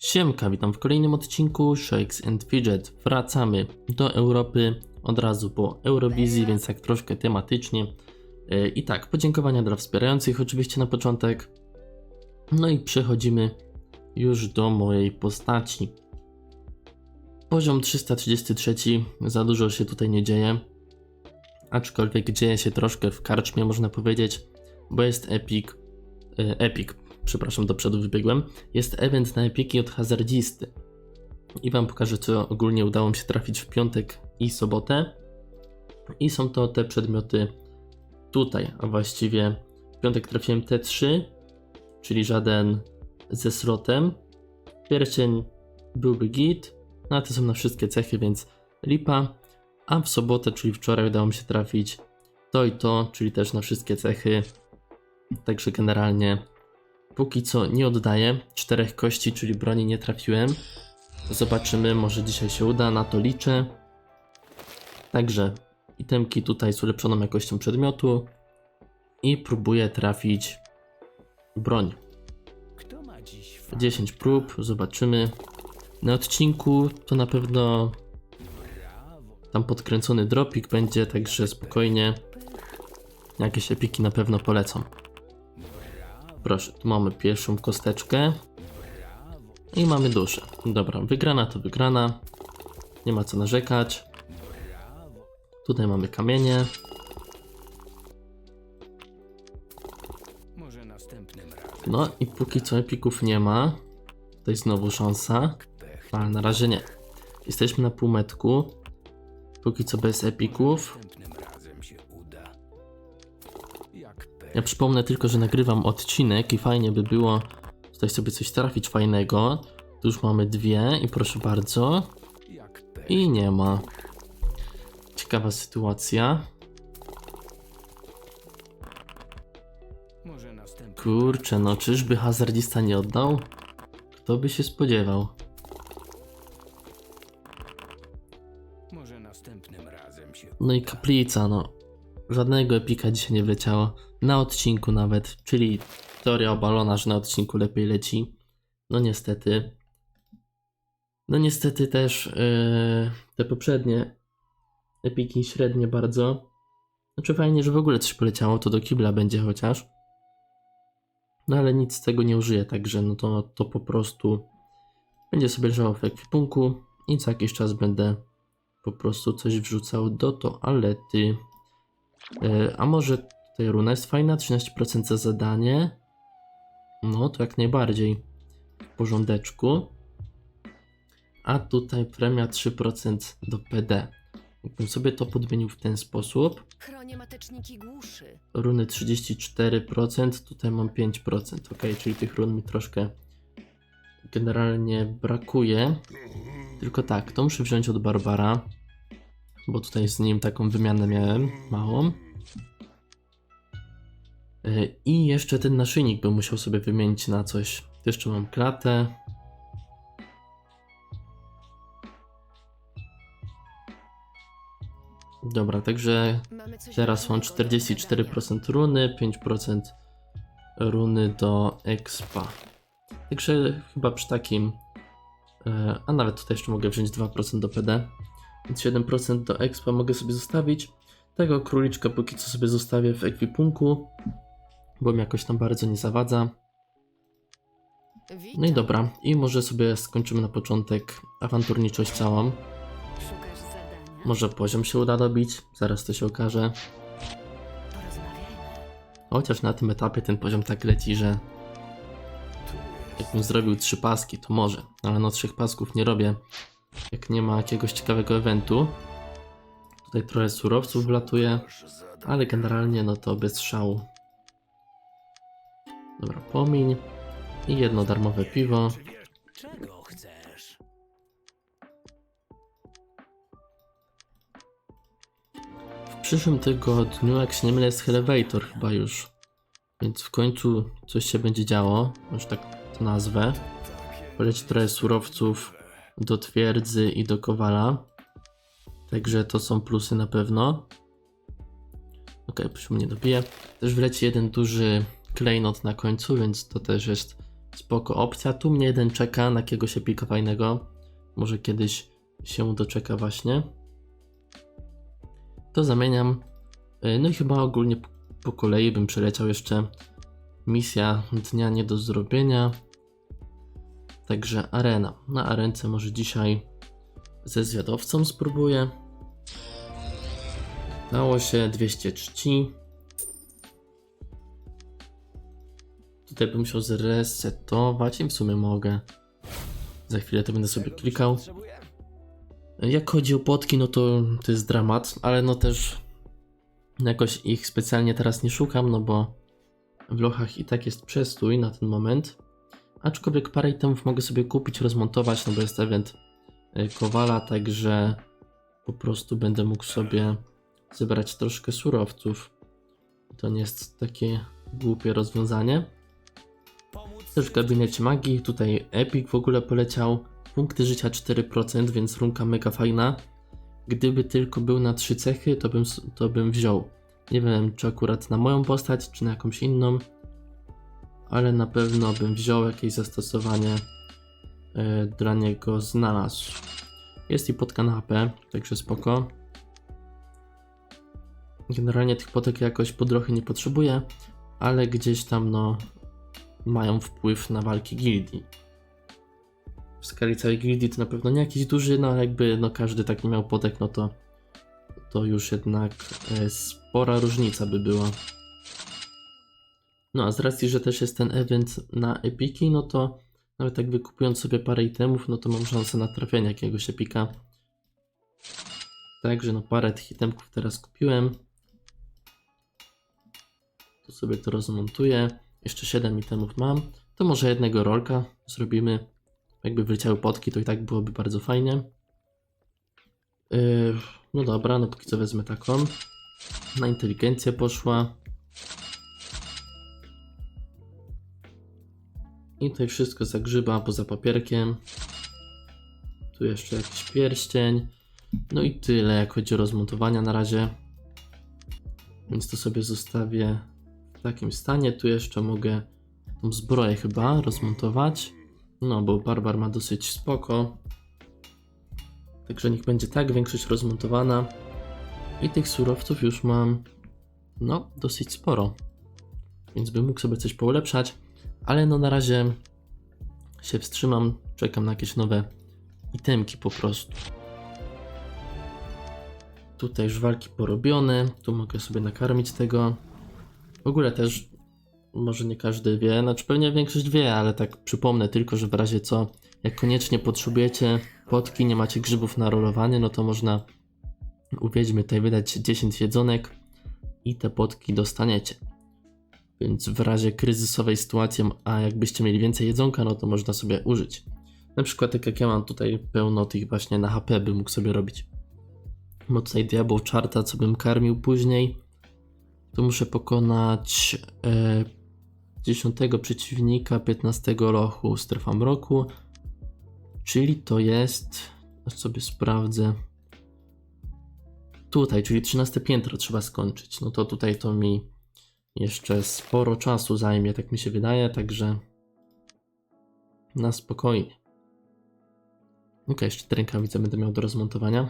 Siemka, witam w kolejnym odcinku Shakes and Fidget. Wracamy do Europy od razu po Eurowizji, więc tak troszkę tematycznie. E, I tak, podziękowania dla wspierających oczywiście na początek. No i przechodzimy już do mojej postaci. Poziom 333, za dużo się tutaj nie dzieje. Aczkolwiek dzieje się troszkę w karczmie, można powiedzieć, bo jest Epic. E, Epic, przepraszam, do przodu wybiegłem. Jest event na Epiki od hazardzisty. I wam pokażę, co ogólnie udało mi się trafić w piątek i sobotę. I są to te przedmioty tutaj, a właściwie w piątek trafiłem T3, czyli żaden ze slotem. Pierścień byłby git, no a to są na wszystkie cechy, więc lipa. A w sobotę, czyli wczoraj, udało mi się trafić to i to, czyli też na wszystkie cechy. Także generalnie póki co nie oddaję. Czterech kości, czyli broni nie trafiłem. Zobaczymy, może dzisiaj się uda, na to liczę. Także itemki tutaj z ulepszoną jakością przedmiotu i próbuję trafić broń. Kto ma dziś 10 prób, zobaczymy. Na odcinku to na pewno tam podkręcony dropik będzie, także spokojnie. Jakieś epiki na pewno polecą. Proszę, tu mamy pierwszą kosteczkę. I mamy duszę. Dobra, wygrana to wygrana. Nie ma co narzekać. Tutaj mamy kamienie. No i póki co epików nie ma. Tutaj znowu szansa. Ale na razie nie. Jesteśmy na półmetku. Póki co bez epików. Ja przypomnę tylko, że nagrywam odcinek i fajnie by było tutaj sobie coś trafić fajnego. Tu już mamy dwie i proszę bardzo. I nie ma. Ciekawa sytuacja. Kurczę, no czyżby hazardzista nie oddał? Kto by się spodziewał? No i kaplica, no. Żadnego epika dzisiaj nie wleciało. Na odcinku nawet, czyli teoria obalona, że na odcinku lepiej leci. No niestety. No niestety też yy, te poprzednie epiki średnie bardzo. Znaczy fajnie, że w ogóle coś poleciało, to do kibla będzie chociaż. No ale nic z tego nie użyję, także no to, to po prostu będzie sobie leżało w ekwipunku i co jakiś czas będę po prostu coś wrzucał do toalety. E, a może tutaj runa jest fajna, 13% za zadanie. No to jak najbardziej w porządeczku. A tutaj premia 3% do PD. Jakbym sobie to podmienił w ten sposób. Runy 34%, tutaj mam 5%. Ok, czyli tych run mi troszkę generalnie brakuje. Tylko tak, to muszę wziąć od Barbara, bo tutaj z nim taką wymianę miałem małą. Yy, I jeszcze ten naszyjnik bym musiał sobie wymienić na coś. Jeszcze mam klatę. Dobra, także Teraz mam ważnego do zadania. 44% runy, 5% runy do expa. Także chyba przy takim, e, a nawet tutaj jeszcze mogę wziąć 2% do PD, więc 7% do expa mogę sobie zostawić. Tego króliczka póki co sobie zostawię w ekwipunku, bo mi jakoś tam bardzo nie zawadza. No i dobra, i może sobie skończymy na początek awanturniczość całą. Może poziom się uda dobić, zaraz to się okaże. Chociaż na tym etapie ten poziom tak leci, że jakbym zrobił trzy paski, to może, ale no trzech pasków nie robię, jak nie ma jakiegoś ciekawego eventu. Tutaj trochę surowców wlatuje, ale generalnie no to bez szału. Dobra, pomiń i jedno darmowe piwo. Czego chcesz? W przyszłym tygodniu, jak się nie mylę, jest Elevator chyba już. Więc w końcu coś się będzie działo, już tak to nazwę. Poleci trochę surowców do twierdzy i do kowala. Także to są plusy na pewno. Ok, proszę mnie dobije. Też wleci jeden duży klejnot na końcu, więc to też jest spoko opcja. Tu mnie jeden czeka na jakiegoś epika fajnego. Może kiedyś się doczeka właśnie. To zamieniam. Y, No i chyba ogólnie po kolei bym przeleciał jeszcze misja dnia nie do zrobienia. Także arena. Na arence może dzisiaj ze zwiadowcą spróbuję. Dało się 200 czci. Tutaj bym musiał zresetować i w sumie mogę. Za chwilę to będę sobie klikał. Jak chodzi o płotki, no to to jest dramat, ale no też jakoś ich specjalnie teraz nie szukam, no bo w lochach i tak jest przestój na ten moment. Aczkolwiek parę itemów mogę sobie kupić, rozmontować, no bo jest event y, Kowala, także po prostu będę mógł sobie zebrać troszkę surowców. To nie jest takie głupie rozwiązanie. Też w gabinecie magii, tutaj Epic w ogóle poleciał. Punkty życia 4%, więc runka mega fajna. Gdyby tylko był na trzy cechy, to bym, to bym wziął. Nie wiem, czy akurat na moją postać, czy na jakąś inną, ale na pewno bym wziął jakieś zastosowanie e, dla niego znalazł. Jest i pod kanapę, także spoko. Generalnie tych potek jakoś podrochy nie potrzebuję, ale gdzieś tam no mają wpływ na walki gildii. W skali całej gildii to na pewno nie jakiś duży, no ale jakby no każdy taki miał potek, no to to już jednak e, spora różnica by była. No a z racji, że też jest ten event na epiki, no to nawet jak wykupując sobie parę itemów, no to mam szansę na trafienie jakiegoś epika. Także no parę tych itemków teraz kupiłem. To sobie to rozmontuję. Jeszcze 7 itemów mam. To może jednego rolka zrobimy. Jakby wleciały potki, to i tak byłoby bardzo fajnie. Yy, no dobra, no póki co wezmę taką. Na inteligencję poszła. I tutaj wszystko zagrzyba poza papierkiem. Tu jeszcze jakiś pierścień. No i tyle, jak chodzi o rozmontowania na razie. Więc to sobie zostawię w takim stanie. Tu jeszcze mogę tą zbroję chyba rozmontować. No, bo Barbar ma dosyć spoko. Także niech będzie tak, większość rozmontowana. I tych surowców już mam, no, dosyć sporo. Więc bym mógł sobie coś poulepszać. Ale no na razie się wstrzymam. Czekam na jakieś nowe itemki po prostu. Tutaj już walki porobione. Tu mogę sobie nakarmić tego. W ogóle też może nie każdy wie, znaczy pewnie większość wie, ale tak przypomnę tylko, że w razie co, jak koniecznie potrzebujecie potki, nie macie grzybów na rolowanie, no to można u wiedźmy tutaj wydać 10 jedzonek i te potki dostaniecie. Więc w razie kryzysowej sytuacji, a jakbyście mieli więcej jedzonka, no to można sobie użyć. Na przykład tak jak ja mam tutaj pełno tych właśnie na HP, bym mógł sobie robić. Bo tutaj diabeł czarta, co bym karmił później, to muszę pokonać e, 10 przeciwnika 15 lochu strefa mroku, czyli to jest, sobie sprawdzę, tutaj, czyli 13 piętro trzeba skończyć. No to tutaj to mi jeszcze sporo czasu zajmie, tak mi się wydaje, także na spokojnie. Ok, jeszcze te rękawice będę miał do rozmontowania.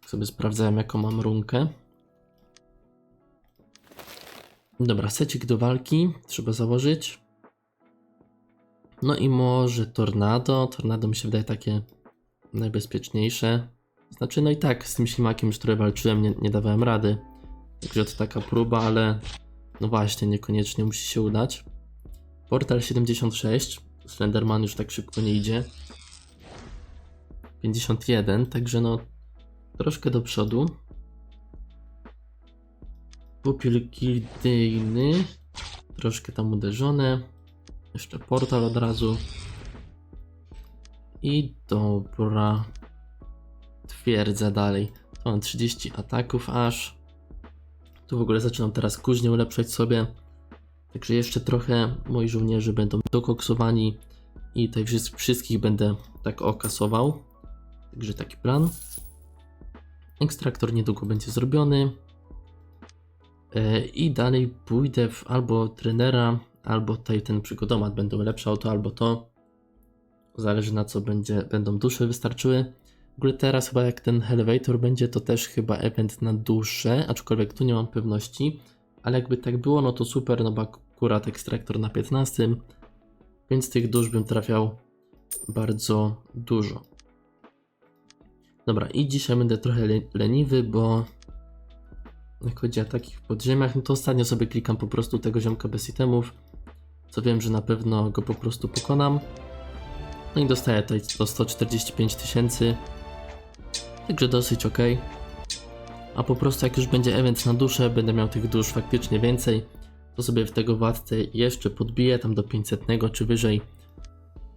Tak sobie sprawdzałem, jaką mam runkę. Dobra, secik do walki trzeba założyć. No i może tornado. Tornado mi się wydaje takie najbezpieczniejsze. Znaczy, no i tak, z tym ślimakiem już trochę walczyłem, nie, nie dawałem rady. Także to taka próba, ale no właśnie, niekoniecznie musi się udać. Portal 76. Slenderman już tak szybko nie idzie. 51, także no troszkę do przodu. Pupil gildyjny. Troszkę tam uderzone. Jeszcze portal od razu. I dobra. Twierdza dalej. To mam 30 ataków aż. Tu w ogóle zaczynam teraz kuźnię ulepszać sobie. Także jeszcze trochę moi żołnierze będą dokoksowani. I tutaj wszys- wszystkich będę tak okasował. Także taki plan. Ekstraktor niedługo będzie zrobiony. E, I dalej pójdę w albo trenera, albo tutaj ten przygodomat będą lepsze auto, albo to. Zależy na co będzie, będą dusze wystarczyły. W ogóle teraz chyba jak ten elevator będzie, to też chyba event na duszę, aczkolwiek tu nie mam pewności. Ale jakby tak było, no to super, no bo akurat ekstraktor na 15, więc tych dusz bym trafiał bardzo dużo. Dobra, i dzisiaj będę trochę le- leniwy, bo jak chodzi o takich podziemiach, no to ostatnio sobie klikam po prostu tego ziomka bez itemów, co wiem, że na pewno go po prostu pokonam. No i dostaję tutaj to 145 tysięcy, także dosyć ok. A po prostu jak już będzie event na duszę, będę miał tych dusz faktycznie więcej, to sobie w tego władcę jeszcze podbiję tam do 500 czy wyżej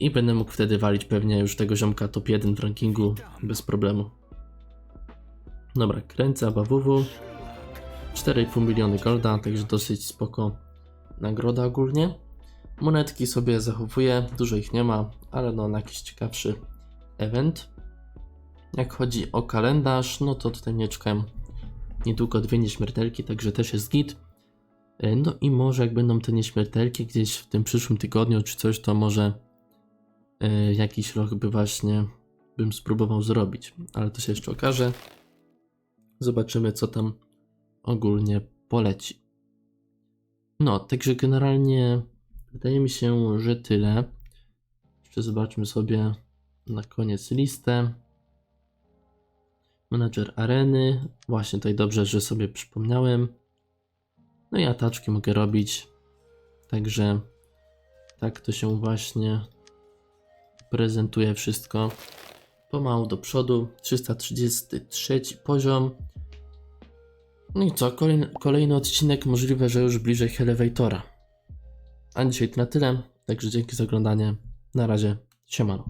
i będę mógł wtedy walić pewnie już tego ziomka top 1 w rankingu bez problemu. Dobra, kręcę ABWW. 4,5 miliony golda, także dosyć spoko nagroda ogólnie. Monetki sobie zachowuję, dużo ich nie ma, ale no na jakiś ciekawszy event. Jak chodzi o kalendarz, no to tutaj mnie czekają niedługo dwie nieśmiertelki, także też jest git. E, No i może jak będą te nieśmiertelki gdzieś w tym przyszłym tygodniu czy coś, to może e, jakiś rok by właśnie bym spróbował zrobić, ale to się jeszcze okaże. Zobaczymy co tam ogólnie poleci. No, także generalnie wydaje mi się, że tyle. Jeszcze zobaczmy sobie na koniec listę. Menadżer areny. Właśnie tutaj dobrze, że sobie przypomniałem. No i ataczki mogę robić. Także tak to się właśnie prezentuje wszystko. Pomału do przodu. 333 poziom. No i co? Kolejny, kolejny odcinek możliwe, że już bliżej Elevatora. A dzisiaj to na tyle. Także dzięki za oglądanie. Na razie. Siemano.